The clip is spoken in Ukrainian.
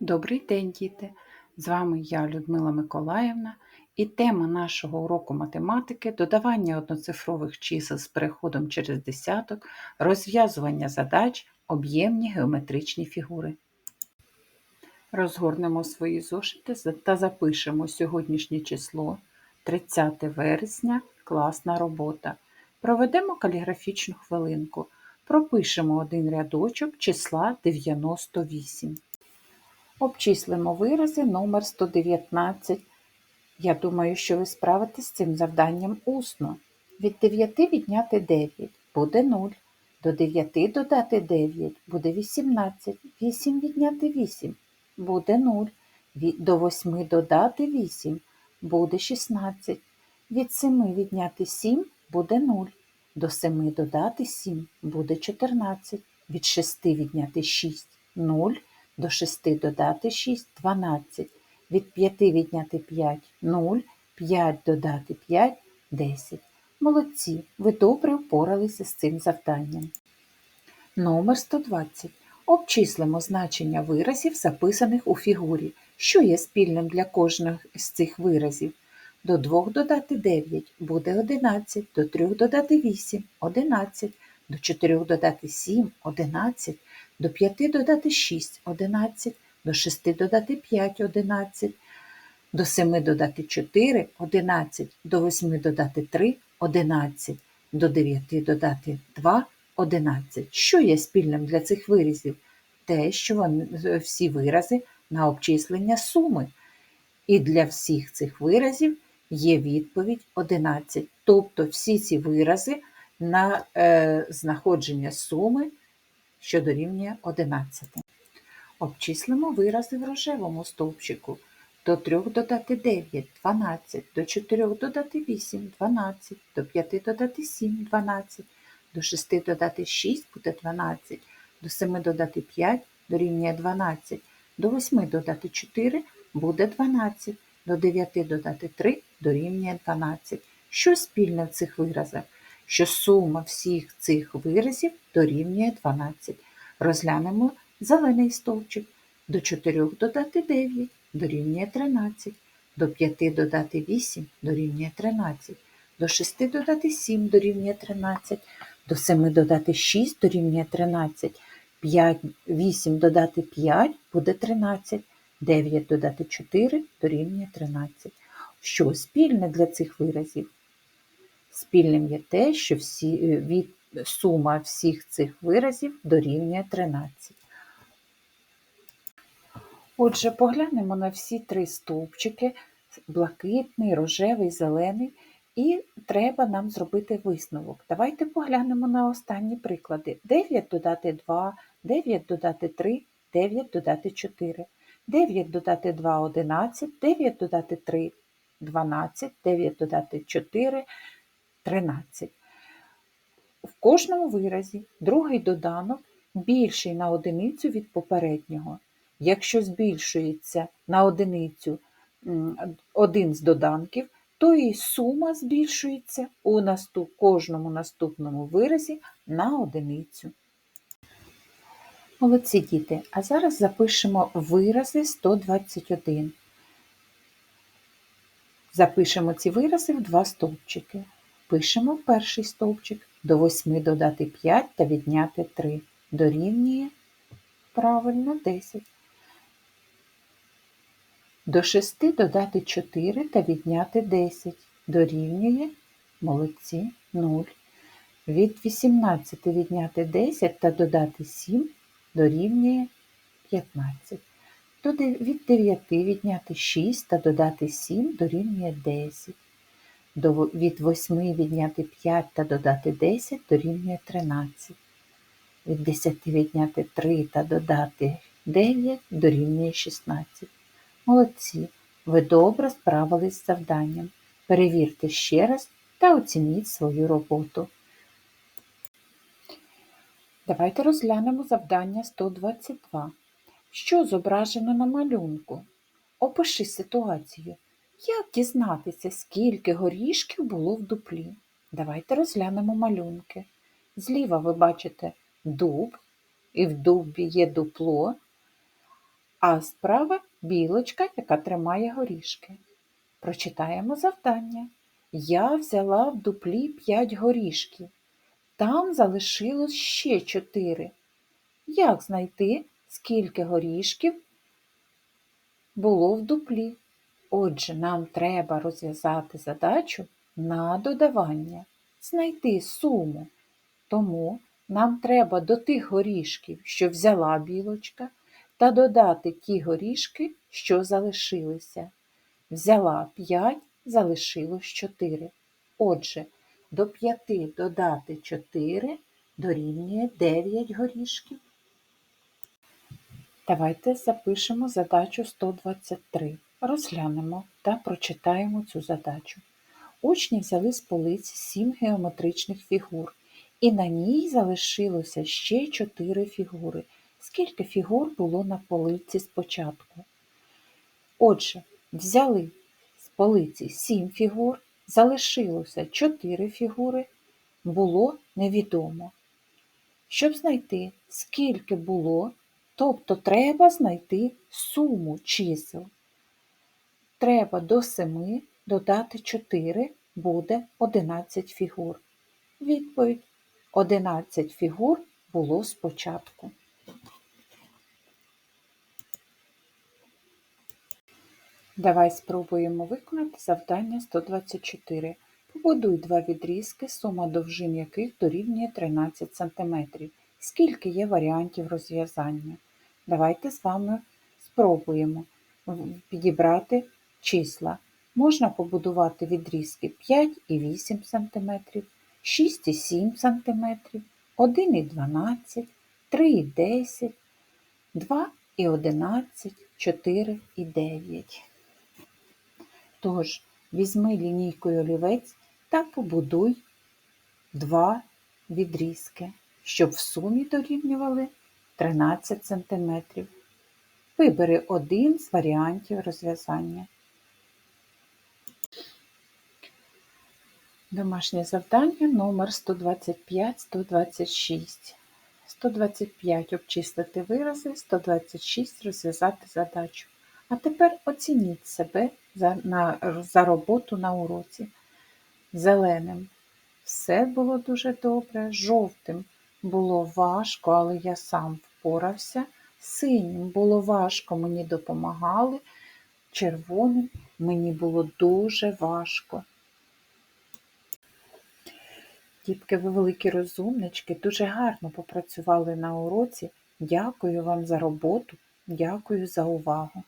Добрий день, діти! З вами я, Людмила Миколаївна, і тема нашого уроку математики додавання одноцифрових чисел з переходом через десяток, розв'язування задач, об'ємні геометричні фігури. Розгорнемо свої зошити та запишемо сьогоднішнє число 30 вересня, класна робота. Проведемо каліграфічну хвилинку. Пропишемо один рядочок числа 98. Обчислимо вирази номер 119. Я думаю, що ви справитесь з цим завданням усно. Від 9 відняти 9 буде 0. До 9 додати 9 буде 18. 8 відняти 8 буде 0. До 8 додати 8 буде 16. Від 7 відняти 7 буде 0. До 7 додати 7 буде 14. Від 6 відняти 6 0. До 6 додати 6 12. Від 5 відняти 5 0, 5 додати 5 10. Молодці, ви добре впоралися з цим завданням. Номер 120. Обчислимо значення виразів, записаних у фігурі. Що є спільним для кожного з цих виразів? До 2 додати 9 буде 11, до 3 додати 8 11, до 4 додати 7 11, до 5 додати 6 11, до 6 додати 5 11, до 7 додати 4 11, до 8 додати 3 11, до 9 додати 2 11. Що є спільним для цих виразів? Те, що вони всі вирази на обчислення суми. І для всіх цих виразів є відповідь 11. Тобто всі ці вирази на е, знаходження суми що дорівнює 11. Обчислимо вирази в рожевому стовпчику. До 3 додати 9 12, до 4 додати 8 12, до 5 додати 7 12, до 6 додати 6 буде 12, до 7 додати 5 дорівнює 12, до 8 додати 4 буде 12, до 9 додати 3 дорівнює 12. Що спільне в цих виразах? Що сума всіх цих виразів дорівнює 12. Розглянемо зелений стовпчик. До 4 додати 9 дорівнює 13, до 5 додати 8 дорівнює 13, до 6 додати 7 дорівнює 13, до 7 додати 6 дорівнює 13, 5, 8 додати 5 буде 13, 9 додати 4 дорівнює 13. Що спільне для цих виразів? Спільним є те, що всі, е, від, сума всіх цих виразів дорівнює 13. Отже, поглянемо на всі три стовпчики блакитний, рожевий, зелений, і треба нам зробити висновок. Давайте поглянемо на останні приклади. 9 додати 2, 9 додати 3, 9 додати 4. 9 додати 2 11, 9 додати 3 12, 9 додати 4 13. В кожному виразі другий доданок більший на одиницю від попереднього. Якщо збільшується на одиницю один з доданків, то і сума збільшується у наступ, кожному наступному виразі на одиницю. Молодці діти, а зараз запишемо вирази 121. Запишемо ці вирази в два стовпчики. Пишемо перший стовпчик. До 8 додати 5 та відняти 3. Дорівнює правильно 10. До 6 додати 4 та відняти 10. Дорівнює молодці 0. Від 18 відняти 10 та додати 7 дорівнює 15. Від 9 відняти 6 та додати 7 дорівнює 10 від 8 відняти 5 та додати 10 дорівнює 13. Від 10 відняти 3 та додати 9 дорівнює 16. Молодці! Ви добре справились з завданням. Перевірте ще раз та оцініть свою роботу. Давайте розглянемо завдання 122. Що зображено на малюнку? Опиши ситуацію. Як дізнатися, скільки горішків було в дуплі? Давайте розглянемо малюнки. Зліва ви бачите дуб, і в дубі є дупло, а справа білочка, яка тримає горішки. Прочитаємо завдання. Я взяла в дуплі п'ять горішків. Там залишилось ще чотири. Як знайти, скільки горішків було в дуплі? Отже, нам треба розв'язати задачу на додавання, знайти суму. Тому нам треба до тих горішків, що взяла білочка, та додати ті горішки, що залишилися. Взяла 5, залишилось 4. Отже, до 5 додати 4 дорівнює 9 горішків. Давайте запишемо задачу 123. Розглянемо та прочитаємо цю задачу. Учні взяли з полиці 7 геометричних фігур, і на ній залишилося ще 4 фігури. Скільки фігур було на полиці спочатку? Отже, взяли з полиці 7 фігур, залишилося 4 фігури, було невідомо. Щоб знайти, скільки було, тобто треба знайти суму чисел. Треба до 7 додати 4 буде 11 фігур. Відповідь 11 фігур було спочатку. Давай спробуємо виконати завдання 124. Побудуй два відрізки, сума довжин яких дорівнює 13 см. Скільки є варіантів розв'язання? Давайте з вами спробуємо підібрати числа. Можна побудувати відрізки 5 і 8 см, 6 і 7 см, 1 і 12, 3 і 10, 2 і 11, 4 і 9. Тож, візьми лінійкою олівець та побудуй два відрізки, щоб в сумі дорівнювали 13 см. Вибери один з варіантів розв'язання. Домашнє завдання номер 125-126. 125 обчислити вирази, 126 розв'язати задачу. А тепер оцініть себе за, на, за роботу на уроці. Зеленим все було дуже добре, жовтим було важко, але я сам впорався. Синім було важко, мені допомагали. Червоним мені було дуже важко. Дітки, ви великі розумнички, дуже гарно попрацювали на уроці. Дякую вам за роботу, дякую за увагу.